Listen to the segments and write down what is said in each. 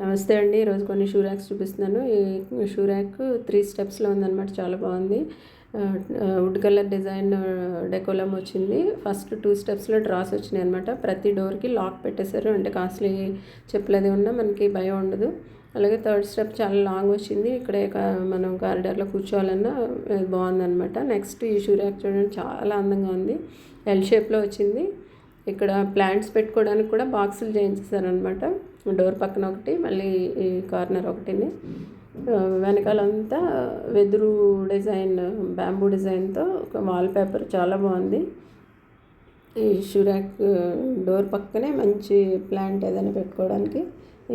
నమస్తే అండి. ఈరోజు కొన్ని షూ ర్యాక్స్ చూపిస్తున్నాను. ఈ షూ ర్యాక్ త్రీ స్టెప్స్లో ఉందన్నమాట. చాలా బాగుంది. వుడ్ కలర్ డిజైన్ డెకోలం వచ్చింది. ఫస్ట్ టూ స్టెప్స్లో డ్రాస్ వచ్చినాయి అనమాట ప్రతి డోర్కి లాక్ పెట్టేశారు. అంటే కాస్ట్లీ చెప్పులది ఉన్నా మనకి భయం ఉండదు. అలాగే థర్డ్ స్టెప్ చాలా లాంగ్ వచ్చింది. ఇక్కడే మనం కారిడార్లో కూర్చోవాలన్నా బాగుందన్నమాట. నెక్స్ట్ ఈ షూ ర్యాక్ చూడండి. చాలా అందంగా ఉంది. ఎల్ షేప్లో వచ్చింది. ఇక్కడ ప్లాంట్స్ పెట్టుకోవడానికి కూడా బాక్సులు చేయించేసారనమాట డోర్ పక్కన ఒకటి మళ్ళీ ఈ కార్నర్ ఒకటిని. వెనకాలంతా వెదురు డిజైన్ బ్యాంబూ డిజైన్తో ఒక వాల్ పేపర్ చాలా బాగుంది. ఈ షురాక్ డోర్ పక్కనే మంచి ప్లాంట్ ఏదైనా పెట్టుకోవడానికి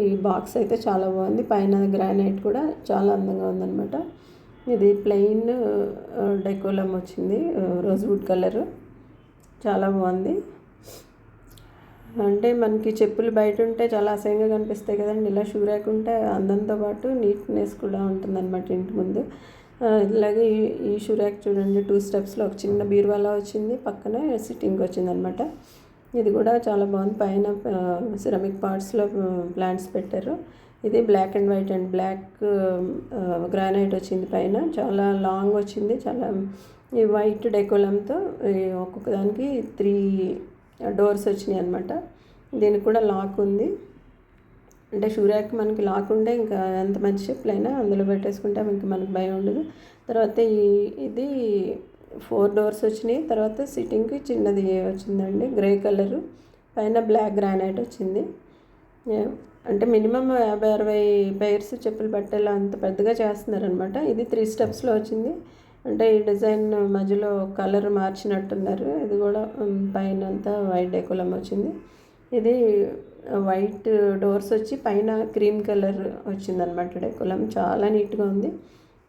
ఈ బాక్స్ అయితే చాలా బాగుంది. పైన గ్రానైట్ కూడా చాలా అందంగా ఉందన్నమాట. ఇది ప్లెయిన్ డెకోలం వచ్చింది రోజ్ కలరు కలర్. చాలా బాగుంది. అంటే మనకి చెప్పులు బయట ఉంటే చాలా అసహ్యంగా కనిపిస్తాయి కదండి. ఇలా షూ ర్యాక్ ఉంటే అందంతో పాటు నీట్నెస్ కూడా ఉంటుందన్నమాట ఇంటి ముందు. ఇలాగే ఈ ఈ షూ ర్యాక్ చూడండి. టూ స్టెప్స్లో ఒక చిన్న బీరువాలా వచ్చింది. పక్కనే సిట్టింగ్ వచ్చిందనమాట ఇది కూడా చాలా బాగుంది. పైన సిరమిక్ పార్ట్స్లో ప్లాంట్స్ పెట్టారు. ఇది black and white and black granite వచ్చింది పైన. చాలా లాంగ్ వచ్చింది. చాలా ఈ వైట్ డెకోలంతో ఒక్కొక్క దానికి త్రీ డోర్స్ వచ్చినాయి అనమాట దీనికి కూడా లాక్ ఉంది. అంటే షూరాక్ మనకి లాక్ ఉంటే ఇంకా ఎంత మంచి చెప్పులైనా అందులో పెట్టేసుకుంటే మనకి మనకి భయం ఉండదు. తర్వాత ఈ ఇది ఫోర్ డోర్స్ వచ్చినాయి. తర్వాత సిట్టింగ్కి చిన్నది వచ్చిందండి? Grey colour. పైన బ్లాక్ గ్రానైట్ వచ్చింది. అంటే మినిమం యాభై అరవై పైర్స్ చెప్పులు పట్టేలా అంత పెద్దగా చేస్తున్నారనమాట ఇది త్రీ స్టెప్స్లో వచ్చింది. అంటే ఈ డిజైన్ మధ్యలో కలర్ మార్చినట్టున్నారు. ఇది కూడా పైన అంతా వైట్ డెకోలం వచ్చింది. ఇది వైట్ డోర్స్ వచ్చి పైన క్రీమ్ కలర్ వచ్చిందనమాట డెకోలం చాలా నీట్గా ఉంది.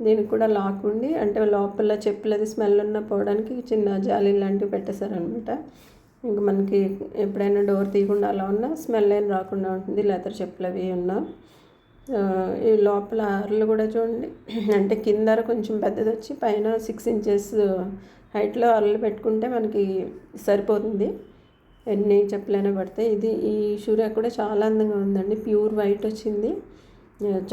దీనికి కూడా లాక్ ఉండి అంటే లోపల చెప్పులది స్మెల్ ఉన్న పోవడానికి చిన్న జాలి లాంటివి పెట్టేశారనమాట ఇంక మనకి ఎప్పుడైనా డోర్ తీయకుండా అలా ఉన్నా స్మెల్ ఏం రాకుండా ఉంటుంది. లెదర్ చెప్పులు అవి ఉన్నా. ఈ లోపల అరలు కూడా చూడండి. అంటే కింద కొంచెం పెద్దది వచ్చి పైన సిక్స్ ఇంచెస్ హైట్లో అరలు పెట్టుకుంటే మనకి సరిపోతుంది. ఎన్ని చెప్పులైనా పడతాయి ఇది. ఈ షూరా కూడా చాలా అందంగా ఉందండి. ప్యూర్ వైట్ వచ్చింది.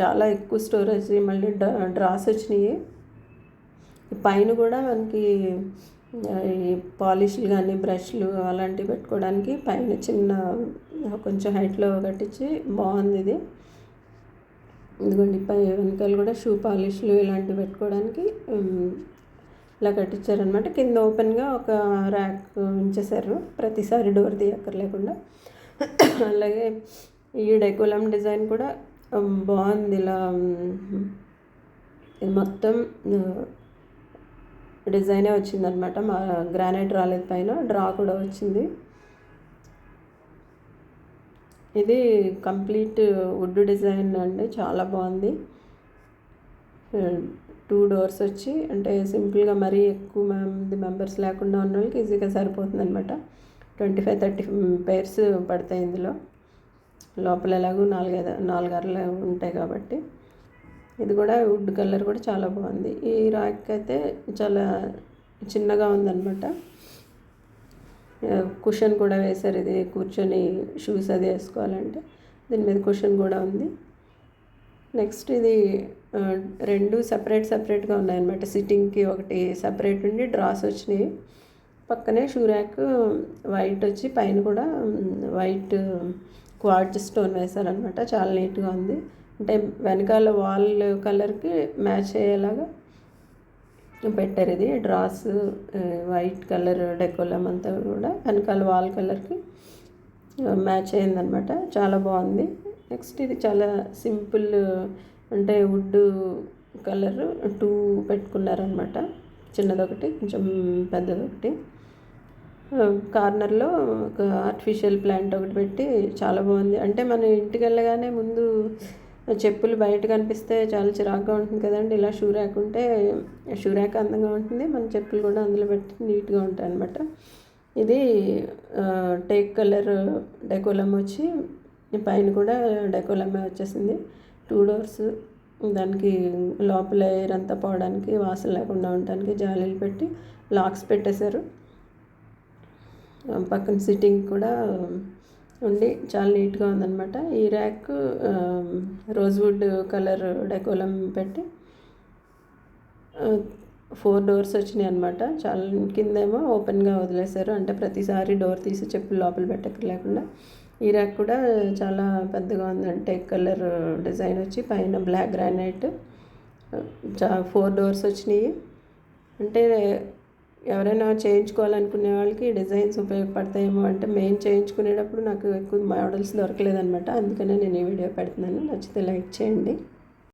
చాలా ఎక్కువ స్టోరేజ్ మళ్ళీ డ్రా- డ్రాస్ వచ్చినాయి. పైన కూడా మనకి ఈ పాలిష్లు కానీ బ్రష్లు అలాంటివి పెట్టుకోవడానికి పైన చిన్న కొంచెం హైట్లో కట్టించి బాగుంది ఇది. ఇదిగోండి పై వెనకాల కూడా షూ పాలిష్లు ఇలాంటివి పెట్టుకోవడానికి ఇలా కట్టించారనమాట కింద ఓపెన్గా ఒక ర్యాక్ ఉంచేశారు. ప్రతిసారి డోర్ తీయక్కర్లేకుండా. అలాగే ఈ డెకోలం డిజైన్ కూడా బాగుంది. ఇలా ఇది మొత్తం డిజైనే వచ్చిందనమాట మా గ్రానైట్ రాలేదు పైన డ్రా కూడా వచ్చింది. ఇది కంప్లీట్ వుడ్ డిజైన్ అండి చాలా బాగుంది. Hmm, టూ డోర్స్ వచ్చి అంటే సింపుల్గా మరీ ఎక్కువ మంది మెంబర్స్ లేకుండా ఉన్న వాళ్ళకి ఈజీగా సరిపోతుంది అనమాట ట్వంటీ ఫైవ్ థర్టీ పేర్స్ పడతాయి ఇందులో. లోపల ఎలాగో నాలుగైదు నాలుగు అరలు ఉంటాయి కాబట్టి. ఇది కూడా వుడ్ కలర్ కూడా చాలా బాగుంది. ఈ రాక్ అయితే చాలా చిన్నగా ఉందన్నమాట. కుషన్ కూడా వేశారు. ఇది కూర్చొని షూస్ అది వేసుకోవాలంటే. దీని మీద కుషన్ కూడా ఉంది. నెక్స్ట్ ఇది రెండు సపరేట్ సపరేట్గా ఉన్నాయన్నమాట. సిట్టింగ్కి ఒకటి సపరేట్ ఉండి డ్రాస్ వచ్చినాయి. పక్కనే షూ ర్యాక్ వైట్ వచ్చి పైన కూడా వైట్ క్వార్జ్ స్టోన్ వేశారనమాట చాలా నీట్గా ఉంది. అంటే వెనకాల వాల్ కలర్కి మ్యాచ్ అయ్యేలాగా పెట్టారు ఇది డ్రాస్ వైట్ కలర్ డెకోలం అంతా కూడా వెనకాల వాల్ కలర్కి మ్యాచ్ అయిందనమాట చాలా బాగుంది. నెక్స్ట్ ఇది చాలా సింపుల్ అంటే వుడ్ కలర్ టూ పెట్టుకున్నారనమాట చిన్నదొకటి కొంచెం పెద్దదొకటి. కార్నర్లో ఒక ఆర్టిఫిషియల్ ప్లాంట్ ఒకటి పెట్టి చాలా బాగుంది. అంటే మన ఇంటికి వెళ్ళగానే ముందు చెప్పులు బయట కనిపిస్తే చాలా చిరాకుగా ఉంటుంది కదండి. ఇలా షూ ర్యాక్ ఉంటే షూ ర్యాక్ అందంగా ఉంటుంది. మన చెప్పులు కూడా అందులో పెట్టి నీట్గా ఉంటాయి అనమాట ఇది టేక్ కలర్ డెకోలమ్ వచ్చి పైన కూడా డెకోలమే వచ్చేసింది. టూ డోర్స్ దానికి లోపల ఎయిర్ అంతా పోవడానికి వాసన లేకుండా ఉండడానికి జాలీలు పెట్టి లాక్స్ పెట్టేశారు. పక్కన సిట్టింగ్ కూడా ఉండి చాలా నీట్గా ఉందన్నమాట. ఈ ర్యాక్ రోజ్వుడ్ కలర్ డెకోలం పెట్టి ఫోర్ డోర్స్ వచ్చినాయి అనమాట చాలా కిందేమో ఓపెన్గా వదిలేశారు. అంటే ప్రతిసారి డోర్ తీసి చెప్పులు లోపల పెట్టక లేకుండా ఈ ర్యాక్ కూడా చాలా పెద్దగా ఉంది. అంటే కలర్ డిజైన్ వచ్చి పైన బ్లాక్ గ్రానైట్ చా ఫోర్ డోర్స్ వచ్చినాయి. అంటే ఎవరైనా చేయించుకోవాలనుకునే వాళ్ళకి డిజైన్స్ ఉపయోగపడతాయేమో అంటే మెయిన్ చేయించుకునేటప్పుడు నాకు ఎక్కువ మోడల్స్ దొరకలేదనమాట అందుకనే నేను ఈ వీడియో పెడుతున్నాను. నచ్చితే లైక్ చేయండి.